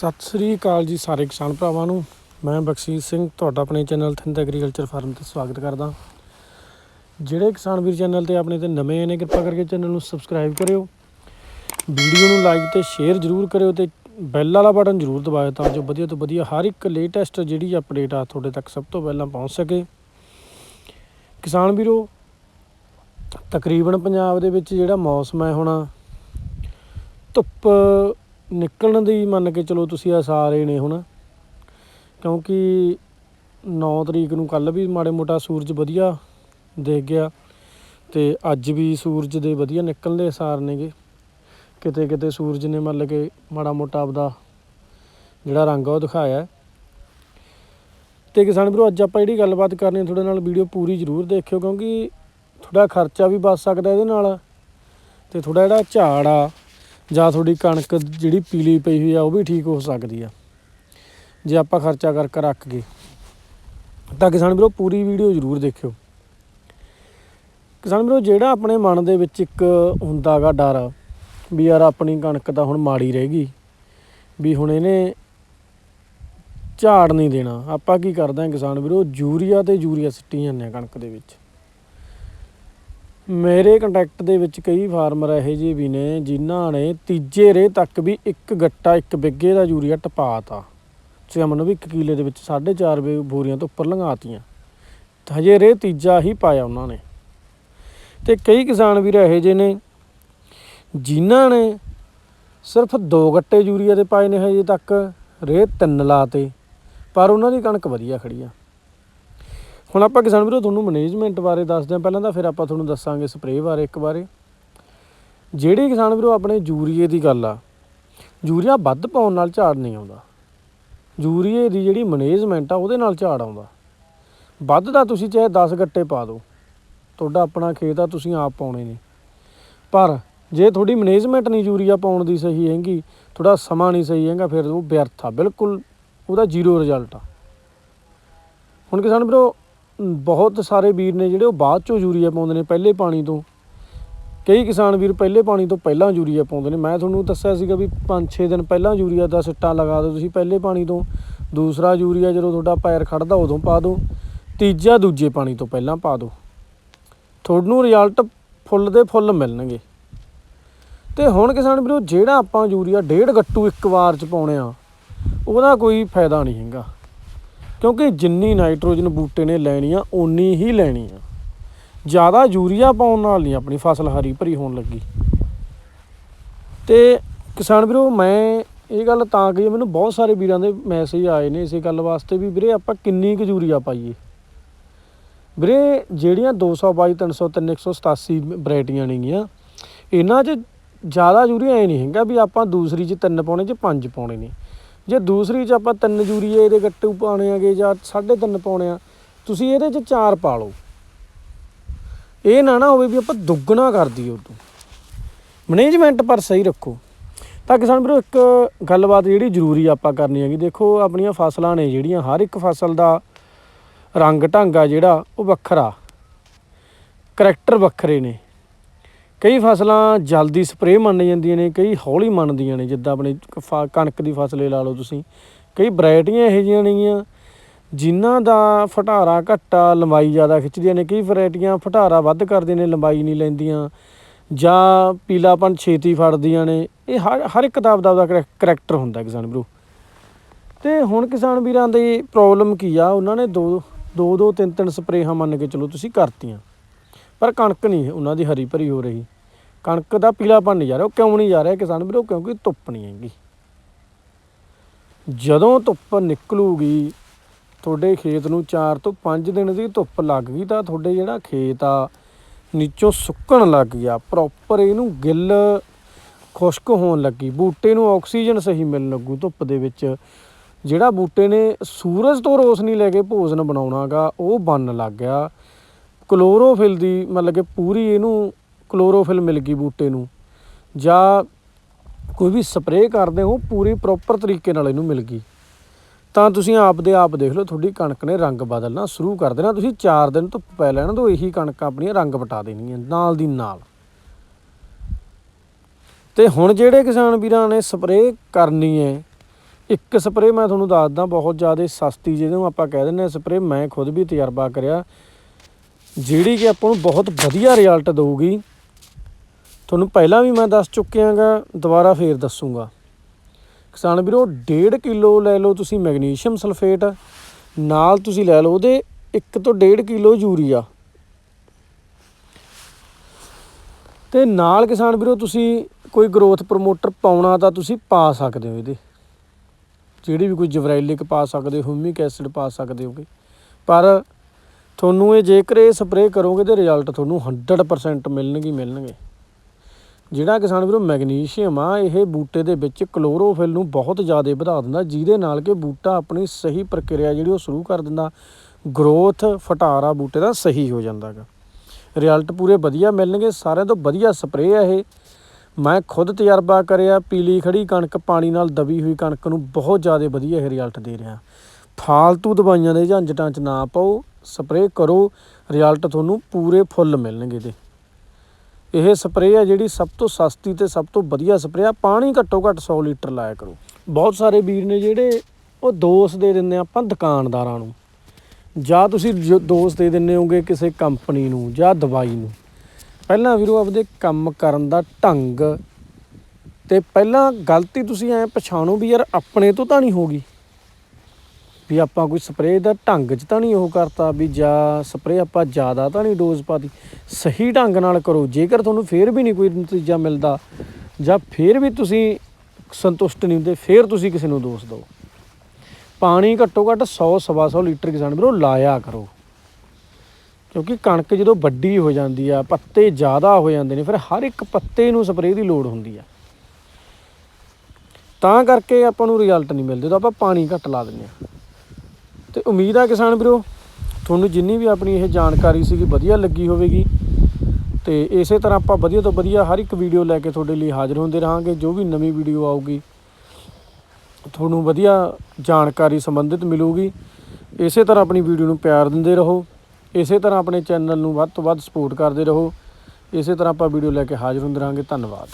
ਸਤਿ ਸ੍ਰੀ ਅਕਾਲ ਜੀ ਸਾਰੇ ਕਿਸਾਨ ਭਰਾਵਾਂ ਨੂੰ। ਮੈਂ ਬਖਸ਼ੀਸ਼ ਸਿੰਘ, ਤੁਹਾਡਾ ਆਪਣੇ ਚੈਨਲ ਥਿੰਦ ਐਗਰੀਕਲਚਰ ਫਾਰਮ ਤੇ ਸਵਾਗਤ ਕਰਦਾ। ਜਿਹੜੇ ਕਿਸਾਨ ਵੀਰ ਚੈਨਲ ਤੇ ਆਪਣੇ ਤੇ ਨਵੇਂ ਨੇ, ਕਿਰਪਾ ਕਰਕੇ ਚੈਨਲ ਨੂੰ ਸਬਸਕ੍ਰਾਈਬ ਕਰਿਓ। ਵੀਡੀਓ ਨੂੰ ਲਾਈਕ ਤੇ ਸ਼ੇਅਰ ਜ਼ਰੂਰ ਕਰਿਓ ਤੇ ਬੈਲ ਵਾਲਾ ਬਟਨ ਜ਼ਰੂਰ ਦਬਾਇਓ ਤਾਂ ਜੋ ਵਧੀਆ ਤੋਂ ਵਧੀਆ ਹਰ ਇੱਕ ਲੇਟੈਸਟ ਜਿਹੜੀ ਅਪਡੇਟ ਆ ਤੁਹਾਡੇ ਤੱਕ ਸਭ ਤੋਂ ਪਹਿਲਾਂ ਪਹੁੰਚ ਸਕੇ। ਕਿਸਾਨ ਵੀਰੋ, ਤਕਰੀਬਨ ਪੰਜਾਬ ਦੇ ਵਿੱਚ ਜਿਹੜਾ ਮੌਸਮ ਹੈ ਹੁਣ, ਧੁੱਪ ਨਿਕਲਣ ਦੀ ਮੰਨ ਕੇ ਚਲੋ ਤੁਸੀਂ ਆ ਸਾਰੇ ਨੇ ਹੁਣ ਕਿਉਂਕਿ 9 ਤਰੀਕ ਨੂੰ ਕੱਲ ਵੀ ਮਾੜੇ ਮੋਟਾ ਸੂਰਜ ਵਧੀਆ ਦੇਖ ਗਿਆ ਤੇ ਅੱਜ ਵੀ ਸੂਰਜ ਦੇ ਵਧੀਆ ਨਿਕਲਣ ਦੇ ਅਸਾਰ ਨੇਗੇ ਕਿਤੇ ਕਿਤੇ ਸੂਰਜ ਨੇ ਮੰਨ ਕੇ ਮਾੜਾ ਮੋਟਾ ਆਪਦਾ ਜਿਹੜਾ ਰੰਗ ਆ ਉਹ ਦਿਖਾਇਆ ਹੈ। ਤੇ ਕਿਸਾਨ ਵੀਰੋ, ਅੱਜ ਆਪਾਂ ਜਿਹੜੀ ਗੱਲਬਾਤ ਕਰਨੀ ਤੁਹਾਡੇ ਨਾਲ ਵੀਡੀਓ ਪੂਰੀ ਜ਼ਰੂਰ ਦੇਖਿਓ, ਕਿਉਂਕਿ ਤੁਹਾਡਾ ਖਰਚਾ ਵੀ ਬਚ ਸਕਦਾ ਇਹਦੇ ਨਾਲ ਤੇ ਥੋੜਾ ਜਿਹੜਾ ਝਾੜ ਆ ਜਾਂ ਤੁਹਾਡੀ ਕਣਕ ਜਿਹੜੀ ਪੀਲੀ ਪਈ ਹੋਈ ਆ, ਉਹ ਵੀ ਠੀਕ ਹੋ ਸਕਦੀ ਆ। ਜੇ ਆਪਾਂ ਖਰਚਾ ਕਰਕੇ ਰੱਖ ਗਏ, ਤਾਂ ਕਿਸਾਨ ਵੀਰੋ ਪੂਰੀ ਵੀਡੀਓ ਜ਼ਰੂਰ ਦੇਖਿਓ। ਕਿਸਾਨ ਵੀਰੋ, ਜਿਹੜਾ ਆਪਣੇ ਮਨ ਦੇ ਵਿੱਚ ਇੱਕ ਹੁੰਦਾਗਾ ਡਰ, ਵੀ ਯਾਰ ਆਪਣੀ ਕਣਕ ਤਾਂ ਹੁਣ ਮਾੜੀ ਰਹਿ ਗਈ, ਵੀ ਹੁਣ ਇਹਨੇ ਝਾੜ ਨਹੀਂ ਦੇਣਾ। ਆਪਾਂ ਕੀ ਕਰਦੇ ਹਾਂ ਕਿਸਾਨ ਵੀਰੋ, ਯੂਰੀਆ ਤੇ ਯੂਰੀਆ ਸਿੱਟੀ ਜਾਂਦੇ ਆ ਕਣਕ ਦੇ ਵਿੱਚ। ਮੇਰੇ ਕੰਟੈਕਟ ਦੇ ਵਿੱਚ ਕਈ ਫਾਰਮਰ ਇਹੋ ਜਿਹੇ ਵੀ ਨੇ ਜਿਨ੍ਹਾਂ ਨੇ ਤੀਜੇ ਰੇ ਤੱਕ ਵੀ ਇੱਕ ਗੱਟਾ, ਇੱਕ ਬਿੱਗੇ ਦਾ ਯੂਰੀਆ ਟਪਾਤਾ। ਤੁਸੀਂ ਮੰਨੋ ਵੀ ਇੱਕ ਕਿਲੇ ਦੇ ਵਿੱਚ 4.5 ਵੇ ਬੋਰੀਆਂ ਤੋਂ ਉੱਪਰ ਲੰਘਾਤੀਆਂ। ਤੇ ਹਜੇ ਰੇ ਤੀਜਾ ਹੀ ਪਾਇਆ ਉਹਨਾਂ ਨੇ। ਤੇ ਕਈ ਕਿਸਾਨ ਵੀਰ ਇਹੋ ਜਿਹੇ ਨੇ ਜਿਨ੍ਹਾਂ ਨੇ ਸਿਰਫ ਦੋ ਗੱਟੇ ਯੂਰੀਆ ਦੇ ਪਾਏ ਨੇ ਹਜੇ ਤੱਕ, ਰੇ ਤਿੰਨ ਲਾਤੇ, ਪਰ ਉਹਨਾਂ ਦੀ ਕਣਕ ਵਧੀਆ ਖੜੀ ਆ। ਹੁਣ ਆਪਾਂ ਕਿਸਾਨ ਵੀਰੋ, ਤੁਹਾਨੂੰ ਮੈਨੇਜਮੈਂਟ ਬਾਰੇ ਦੱਸਦੇ ਹਾਂ। ਪਹਿਲਾਂ ਤਾਂ ਫਿਰ ਆਪਾਂ ਤੁਹਾਨੂੰ ਦੱਸਾਂਗੇ ਸਪਰੇਅ ਬਾਰੇ ਇੱਕ ਬਾਰੇ ਜਿਹੜੀ ਕਿਸਾਨ ਵੀਰੋ, ਆਪਣੇ ਯੂਰੀਏ ਦੀ ਗੱਲ ਆ, ਯੂਰੀਆ ਵੱਧ ਪਾਉਣ ਨਾਲ ਝਾੜ ਨਹੀਂ ਆਉਂਦਾ। ਯੂਰੀਏ ਦੀ ਜਿਹੜੀ ਮੈਨੇਜਮੈਂਟ ਆ, ਉਹਦੇ ਨਾਲ ਝਾੜ ਆਉਂਦਾ। ਵੱਧ ਦਾ ਤੁਸੀਂ ਚਾਹੇ 10 ਗੱਟੇ ਪਾ ਦਿਓ। ਤੁਹਾਡਾ ਆਪਣਾ ਖੇਤ ਆ, ਤੁਸੀਂ ਆਪ ਪਾਉਣੇ ਨੇ। ਪਰ ਜੇ ਤੁਹਾਡੀ ਮੈਨੇਜਮੈਂਟ ਨਹੀਂ ਯੂਰੀਆ ਪਾਉਣ ਦੀ ਸਹੀ ਹੈਗੀ ਥੋੜਾ ਸਮਾਂ ਨਹੀਂ ਸਹੀ ਹੈਗਾ, ਫਿਰ ਉਹ ਵਿਅਰਥ ਆ, ਬਿਲਕੁਲ। ਉਹਦਾ ਜ਼ੀਰੋ ਰਿਜ਼ਲਟ ਆ। ਹੁਣ ਕਿਸਾਨ ਵੀਰੋ ਬਹੁਤ ਸਾਰੇ ਵੀਰ ਨੇ ਜਿਹੜੇ ਉਹ ਬਾਅਦ ਚੋਂ ਯੂਰੀਆ ਪਾਉਂਦੇ ਨੇ ਪਹਿਲੇ ਪਾਣੀ ਤੋਂ। ਕਈ ਕਿਸਾਨ ਵੀਰ ਪਹਿਲੇ ਪਾਣੀ ਤੋਂ ਪਹਿਲਾਂ ਯੂਰੀਆ ਪਾਉਂਦੇ ਨੇ। ਮੈਂ ਤੁਹਾਨੂੰ ਦੱਸਿਆ ਸੀਗਾ ਵੀ 5-6 ਦਿਨ ਪਹਿਲਾਂ ਯੂਰੀਆ ਦਾ ਸਿੱਟਾ ਲਗਾ ਦਿਓ ਤੁਸੀਂ ਪਹਿਲੇ ਪਾਣੀ ਤੋਂ। ਦੂਸਰਾ ਯੂਰੀਆ ਜਦੋਂ ਤੁਹਾਡਾ ਪੈਰ ਖੜਦਾ ਉਦੋਂ ਪਾ ਦਿਓ। ਤੀਜਾ, ਦੂਜੇ ਪਾਣੀ ਤੋਂ ਪਹਿਲਾਂ ਪਾ ਦਿਓ। ਤੁਹਾਨੂੰ ਰਿਜ਼ਲਟ ਫੁੱਲ ਦੇ ਫੁੱਲ ਮਿਲਣਗੇ। ਤੇ ਹੁਣ ਕਿਸਾਨ ਵੀਰੋ, ਜਿਹੜਾ ਆਪਾਂ ਯੂਰੀਆ ਡੇਢ ਗੱਟੂ ਇੱਕ ਵਾਰ ਚ ਪਾਉਣੇ ਆ, ਉਹਦਾ ਕੋਈ ਫਾਇਦਾ ਨਹੀਂ ਹੈਗਾ। ਕਿਉਂਕਿ ਜਿੰਨੀ ਨਾਈਟ੍ਰੋਜਨ ਬੂਟੇ ਨੇ ਲੈਣੀ ਆ ਓਨੀ ਹੀ ਲੈਣੀ ਆ ਜ਼ਿਆਦਾ ਯੂਰੀਆ ਪਾਉਣ ਨਾਲ ਨਹੀਂ ਆਪਣੀ ਫਸਲ ਹਰੀ ਭਰੀ ਹੋਣ ਲੱਗੀ। ਤੇ ਕਿਸਾਨ ਵੀਰੋ, ਮੈਂ ਇਹ ਗੱਲ ਤਾਂ ਕਹੀ, ਮੈਨੂੰ ਬਹੁਤ ਸਾਰੇ ਵੀਰਾਂ ਦੇ ਮੈਸੇਜ ਆਏ ਨੇ ਇਸੇ ਗੱਲ ਵਾਸਤੇ ਵੀ ਵੀਰੇ ਆਪਾਂ ਕਿੰਨੀ ਕੁ ਯੂਰੀਆ ਪਾਈਏ। ਵੀਰੇ, ਜਿਹੜੀਆਂ 222 303 187 ਵੈਰਾਈਟੀਆਂ ਨੇਗੀਆਂ, ਇਹਨਾਂ 'ਚ ਜ਼ਿਆਦਾ ਯੂਰੀਆ ਇਹ ਨਹੀਂ ਹੈਗਾ ਵੀ ਆਪਾਂ ਦੂਸਰੀ 'ਚ ਤਿੰਨ ਪਾਉਣੇ 'ਚ ਪੰਜ ਪਾਉਣੇ ਨੇ। ਜੇ ਦੂਸਰੀ 'ਚ ਆਪਾਂ ਤਿੰਨ ਯੂਰੀਏ ਦੇ ਗੱਟੂ ਪਾਉਣੇ ਆਗੇ ਜਾਂ ਸਾਢੇ ਤਿੰਨ ਪਾਉਣੇ ਆ, ਤੁਸੀਂ ਇਹਦੇ 'ਚ ਚਾਰ ਪਾ ਲਓ। ਇਹ ਨਾ ਨਾ ਹੋਵੇ ਵੀ ਆਪਾਂ ਦੁੱਗਣਾ ਕਰ ਦਈਏ ਉਦੋਂ। ਮੈਨੇਜਮੈਂਟ ਪਰ ਸਹੀ ਰੱਖੋ। ਤਾਂ ਕਿਸਾਨ ਵੀਰੋ, ਇੱਕ ਗੱਲਬਾਤ ਜਿਹੜੀ ਜ਼ਰੂਰੀ ਆਪਾਂ ਕਰਨੀ ਹੈਗੀ, ਦੇਖੋ ਆਪਣੀਆਂ ਫਸਲਾਂ ਨੇ ਜਿਹੜੀਆਂ, ਹਰ ਇੱਕ ਫਸਲ ਦਾ ਰੰਗ ਢੰਗ ਆ ਜਿਹੜਾ, ਉਹ ਵੱਖਰਾ। ਕਰੈਕਟਰ ਵੱਖਰੇ ਨੇ। ਕਈ ਫਸਲਾਂ ਜਲਦੀ ਸਪਰੇਅ ਮੰਨ ਜਾਂਦੀਆਂ ਨੇ, ਕਈ ਹੌਲੀ ਮੰਨਦੀਆਂ ਨੇ, ਜਿੱਦਾਂ ਆਪਣੀ ਫ- ਕਣਕ ਦੀ ਫਸਲੇ ਲਾ ਲਓ ਤੁਸੀਂ। ਕਈ ਵੈਰਾਈਟੀਆਂ ਇਹੋ ਜਿਹੀਆਂ ਨੇਗੀਆਂ, ਜਿਨ੍ਹਾਂ ਦਾ ਫਟਾਰਾ ਘੱਟਾ ਲੰਬਾਈ ਜ਼ਿਆਦਾ ਖਿੱਚਦੀਆਂ ਨੇ, ਕਈ ਵੈਰਾਈਟੀਆਂ ਫਟਾਰਾ ਵੱਧ ਕਰਦੀਆਂ ਨੇ, ਲੰਬਾਈ ਨਹੀਂ ਲੈਂਦੀਆਂ, ਜਾਂ ਪੀਲਾਪਨ ਛੇਤੀ ਫੜਦੀਆਂ ਨੇ। ਇਹ ਹਰ ਹਰ ਇੱਕ ਦਾ ਆਪਦਾ ਆਪਦਾ ਕਰੈਕਟਰ ਹੁੰਦਾ ਕਿਸਾਨ ਵੀਰੋ। ਤੇ ਹੁਣ ਕਿਸਾਨ ਵੀਰਾਂ ਦੀ ਪ੍ਰੋਬਲਮ ਕੀ ਆ? ਉਹਨਾਂ ਨੇ ਦੋ ਦੋ ਦੋ, ਤਿੰਨ ਤਿੰਨ ਸਪਰੇਹਾਂ ਮੰਨ ਕੇ ਚਲੋ ਤੁਸੀਂ ਕਰਤੀਆਂ। ਪਰ ਕਣਕ ਨਹੀਂ ਉਹਨਾਂ ਦੀ ਹਰੀ ਭਰੀ ਹੋ ਰਹੀ। ਕਣਕ ਦਾ ਪੀਲਾਪਨ ਨਹੀਂ ਜਾ ਰਿਹਾ, ਉਹ ਕਿਉਂ ਨਹੀਂ ਜਾ ਰਿਹਾ ਕਿਸਾਨ ਵੀਰੋ? ਕਿਉਂਕਿ ਧੁੱਪ ਨਹੀਂ ਹੈਗੀ। ਜਦੋਂ ਧੁੱਪ ਨਿਕਲੂਗੀ, ਤੁਹਾਡੇ ਖੇਤ ਨੂੰ 4 ਤੋਂ 5 ਦਿਨ ਦੀ ਧੁੱਪ ਲੱਗ ਗਈ ਤਾਂ ਤੁਹਾਡੇ ਜਿਹੜਾ ਖੇਤ ਆ, ਨੀਚੋਂ ਸੁੱਕਣ ਲੱਗ ਗਿਆ। ਪ੍ਰੋਪਰ ਇਹਨੂੰ ਗਿੱਲ ਖੁਸ਼ਕ ਹੋਣ ਲੱਗੀ। ਬੂਟੇ ਨੂੰ ਆਕਸੀਜਨ ਸਹੀ ਮਿਲਣ ਲੱਗੂ ਧੁੱਪ ਦੇ ਵਿੱਚ। ਜਿਹੜਾ ਬੂਟੇ ਨੇ ਸੂਰਜ ਤੋਂ ਰੋਸ਼ਨੀ ਲੈ ਕੇ ਭੋਜਨ ਬਣਾਉਣਾਗਾ, ਉਹ ਬਣਨ ਲੱਗ ਗਿਆ। ਕਲੋਰੋਫਿਲ ਦੀ ਮਤਲਬ ਕਿ ਪੂਰੀ ਇਹਨੂੰ ਕਲੋਰੋਫਿਲ ਮਿਲ ਗਈ ਬੂਟੇ ਨੂੰ। ਜਾਂ ਕੋਈ ਵੀ ਸਪਰੇਅ ਕਰਦੇ ਹੋ, ਪੂਰੀ ਪ੍ਰੋਪਰ ਤਰੀਕੇ ਨਾਲ ਇਹਨੂੰ ਮਿਲ ਗਈ। ਤਾਂ ਤੁਸੀਂ ਆਪ ਦੇ ਆਪ ਦੇਖ ਲਓ, ਤੁਹਾਡੀ ਕਣਕ ਨੇ ਰੰਗ ਬਦਲਣਾ ਸ਼ੁਰੂ ਕਰ ਦੇਣਾ। ਤੁਸੀਂ 4 ਦਿਨ ਧੁੱਪ ਪੈ ਲੈਣ ਤੋਂ ਇਹੀ ਕਣਕ ਆਪਣੀਆਂ ਰੰਗ ਪਟਾ ਹੈ ਨਾਲ ਦੀ ਨਾਲ। ਤੇ ਹੁਣ ਜਿਹੜੇ ਕਿਸਾਨ ਵੀਰਾਂ ਨੇ ਸਪਰੇਅ ਕਰਨੀ ਹੈ, ਇੱਕ ਸਪਰੇਅ ਮੈਂ ਤੁਹਾਨੂੰ ਦੱਸਦਾ, ਬਹੁਤ ਜ਼ਿਆਦਾ ਸਸਤੀ ਜਿਹਨੂੰ ਆਪਾਂ ਕਹਿ ਦਿੰਦੇ ਆ ਸਪਰੇਅ। ਮੈਂ ਖੁਦ ਵੀ ਤਜਰਬਾ ਕਰਿਆ ਜਿਹੜੀ ਕਿ ਆਪਾਂ ਨੂੰ ਬਹੁਤ ਵਧੀਆ ਰਿਜ਼ਲਟ ਦੇਊਗੀ। ਤੁਹਾਨੂੰ ਪਹਿਲਾਂ ਵੀ ਮੈਂ ਦੱਸ ਚੁੱਕਿਆਗਾ, ਦੁਬਾਰਾ ਫੇਰ ਦੱਸੂਗਾ। ਕਿਸਾਨ ਵੀਰੋ 1.5 ਕਿਲੋ ਲੈ ਲਓ ਤੁਸੀਂ ਮੈਗਨੀਸ਼ੀਅਮ ਸਲਫੇਟ, ਨਾਲ ਤੁਸੀਂ ਲੈ ਲਓ ਉਹਦੇ 1 ਤੋਂ 1.5 ਕਿਲੋ ਯੂਰੀਆ। ਤੇ ਨਾਲ ਕਿਸਾਨ ਵੀਰੋ, ਤੁਸੀਂ ਕੋਈ ਗਰੋਥ ਪ੍ਰਮੋਟਰ ਪਾਉਣਾ ਤਾਂ ਤੁਸੀਂ ਪਾ ਸਕਦੇ ਹੋ ਇਹਦੇ। ਜਿਹੜੀ ਵੀ ਕੋਈ ਜਵਰੈਲਿਕ ਪਾ ਸਕਦੇ ਹੋ ਹਿਊਮਿਕ ਐਸਿਡ ਪਾ ਸਕਦੇ ਹੋਗੇ। ਪਰ ਤੁਹਾਨੂੰ ਇਹ ਜੇਕਰ ਇਹ ਸਪਰੇਅ ਕਰੋਗੇ ਤੇ ਰਿਜ਼ਲਟ ਤੁਹਾਨੂੰ 100% ਮਿਲਣਗੇ ਮਿਲਣਗੇ। ਜਿਹੜਾ ਕਿਸਾਨ ਵੀਰੋ ਮੈਗਨੀਸ਼ੀਅਮ ਆ, ਇਹ ਬੂਟੇ ਦੇ ਵਿੱਚ ਕਲੋਰੋਫਿਲ ਨੂੰ ਬਹੁਤ ਜ਼ਿਆਦਾ ਵਧਾ ਦਿੰਦਾ, ਜਿਹਦੇ ਨਾਲ ਕਿ ਬੂਟਾ ਆਪਣੀ ਸਹੀ ਪ੍ਰਕਿਰਿਆ ਜਿਹੜੀ ਉਹ ਸ਼ੁਰੂ ਕਰ ਦਿੰਦਾ ਗਰੋਥ ਫਟਾਰਾ ਬੂਟੇ ਦਾ ਸਹੀ ਹੋ ਜਾਂਦਾ ਗਾ ਰਿਜ਼ਲਟ ਪੂਰੇ ਵਧੀਆ ਮਿਲਣਗੇ, ਸਾਰਿਆਂ ਤੋਂ ਵਧੀਆ ਸਪਰੇਅ ਆ ਇਹ। ਮੈਂ ਖੁਦ ਤਜਰਬਾ ਕਰਿਆ, ਪੀਲੀ ਖੜੀ ਕਣਕ ਪਾਣੀ ਨਾਲ ਦਬੀ ਹੋਈ ਕਣਕ ਨੂੰ ਬਹੁਤ ਜ਼ਿਆਦਾ ਵਧੀਆ ਇਹ ਰਿਜ਼ਲਟ ਦੇ ਰਿਹਾ। ਫਾਲਤੂ ਦਵਾਈਆਂ ਦੇ ਝੰਜਟਾਂ 'ਚ ਨਾ ਪਾਓ ਸਪਰੇਅ ਕਰੋ, ਰਿਜ਼ਲਟ ਤੁਹਾਨੂੰ ਪੂਰੇ ਫੁੱਲ ਮਿਲਣਗੇ ਦੇ ਇਹ ਸਪਰੇਅ ਆ ਜਿਹੜੀ ਸਭ ਤੋਂ ਸਸਤੀ ਤੇ ਸਭ ਤੋਂ ਵਧੀਆ ਸਪਰੇਅ ਆ, ਪਾਣੀ ਘੱਟੋ ਘੱਟ 100 ਲੀਟਰ ਲਾਇਆ ਕਰੋ। ਬਹੁਤ ਸਾਰੇ ਵੀਰ ਨੇ ਜਿਹੜੇ ਉਹ ਦੋਸ਼ ਦੇ ਦਿੰਦੇ ਆ ਆਪਾਂ ਦੁਕਾਨਦਾਰਾਂ ਨੂੰ। ਜਾਂ ਤੁਸੀਂ ਜੋ ਦੋਸ਼ ਦੇ ਦਿੰਦੇ ਹੋਗੇ ਕਿਸੇ ਕੰਪਨੀ ਨੂੰ ਜਾਂ ਦਵਾਈ ਨੂੰ। ਪਹਿਲਾਂ ਵੀਰੋ ਆਪਦੇ ਕੰਮ ਕਰਨ ਦਾ ਢੰਗ ਤੇ ਪਹਿਲਾਂ ਗਲਤੀ ਤੁਸੀਂ ਐ ਪਛਾਣੋ ਵੀ ਯਾਰ ਆਪਣੇ ਤੋਂ ਤਾਂ ਨਹੀਂ ਹੋਗੀ ਵੀ ਆਪਾਂ ਕੋਈ ਸਪਰੇਅ ਦਾ ਢੰਗ 'ਚ ਤਾਂ ਨਹੀਂ ਉਹ ਕਰਤਾ ਵੀ ਜਾਂ ਸਪਰੇਅ ਆਪਾਂ ਜ਼ਿਆਦਾ ਤਾਂ ਨਹੀਂ ਡੋਜ਼ ਪਾਤੀ। ਸਹੀ ਢੰਗ ਨਾਲ ਕਰੋ। ਜੇਕਰ ਤੁਹਾਨੂੰ ਫੇਰ ਵੀ ਨਹੀਂ ਕੋਈ ਨਤੀਜਾ ਮਿਲਦਾ ਜਾਂ ਫੇਰ ਵੀ ਤੁਸੀਂ ਸੰਤੁਸ਼ਟ ਨਹੀਂ ਹੁੰਦੇ, ਫੇਰ ਤੁਸੀਂ ਕਿਸੇ ਨੂੰ ਦੋਸ਼ ਦਿਓ। ਪਾਣੀ ਘੱਟੋ ਘੱਟ 100 ਸਵਾ 100 ਲੀਟਰ ਕਿਸਾਨ ਵੀਰੋ ਲਾਇਆ ਕਰੋ। ਕਿਉਂਕਿ ਕਣਕ ਜਦੋਂ ਵੱਡੀ ਹੋ ਜਾਂਦੀ ਆ, ਪੱਤੇ ਜ਼ਿਆਦਾ ਹੋ ਜਾਂਦੇ ਨੇ, ਫਿਰ ਹਰ ਇੱਕ ਪੱਤੇ ਨੂੰ ਸਪਰੇਅ ਦੀ ਲੋੜ ਹੁੰਦੀ ਆ। ਤਾਂ ਕਰਕੇ ਆਪਾਂ ਨੂੰ ਰਿਜ਼ਲਟ ਨਹੀਂ ਮਿਲਦੇ, ਤਾਂ ਆਪਾਂ ਪਾਣੀ ਘੱਟ ਲਾ ਦਿੰਦੇ ਆ। ਤੇ ਉਮੀਦ ਆ ਕਿਸਾਨ ਵੀਰੋ, ਤੁਹਾਨੂੰ ਜਿੰਨੀ ਵੀ ਆਪਣੀ ਇਹ ਜਾਣਕਾਰੀ ਸੀਗੀ ਵਧੀਆ ਲੱਗੀ ਹੋਵੇਗੀ। ਤੇ ਇਸੇ ਤਰ੍ਹਾਂ ਆਪਾਂ ਵਧੀਆ ਤੋਂ ਵਧੀਆ ਹਰ ਇੱਕ ਵੀਡੀਓ ਲੈ ਕੇ ਤੁਹਾਡੇ ਲਈ ਹਾਜ਼ਰ ਹੁੰਦੇ ਰਹਾਂਗੇ, ਜੋ ਵੀ ਨਵੀਂ ਵੀਡੀਓ ਆਊਗੀ। ਤੁਹਾਨੂੰ ਵਧੀਆ ਜਾਣਕਾਰੀ ਸੰਬੰਧਿਤ ਮਿਲੂਗੀ। ਇਸੇ ਤਰ੍ਹਾਂ ਆਪਣੀ ਵੀਡੀਓ ਨੂੰ ਪਿਆਰ ਦਿੰਦੇ ਰਹੋ। ਇਸੇ ਤਰ੍ਹਾਂ ਆਪਣੇ ਚੈਨਲ ਨੂੰ ਵੱਧ ਤੋਂ ਵੱਧ ਸਪੋਰਟ ਕਰਦੇ ਰਹੋ। ਇਸੇ ਤਰ੍ਹਾਂ ਆਪਾਂ ਵੀਡੀਓ ਲੈ ਕੇ ਹਾਜ਼ਰ ਹੁੰਦੇ ਰਹਾਂਗੇ। ਧੰਨਵਾਦ।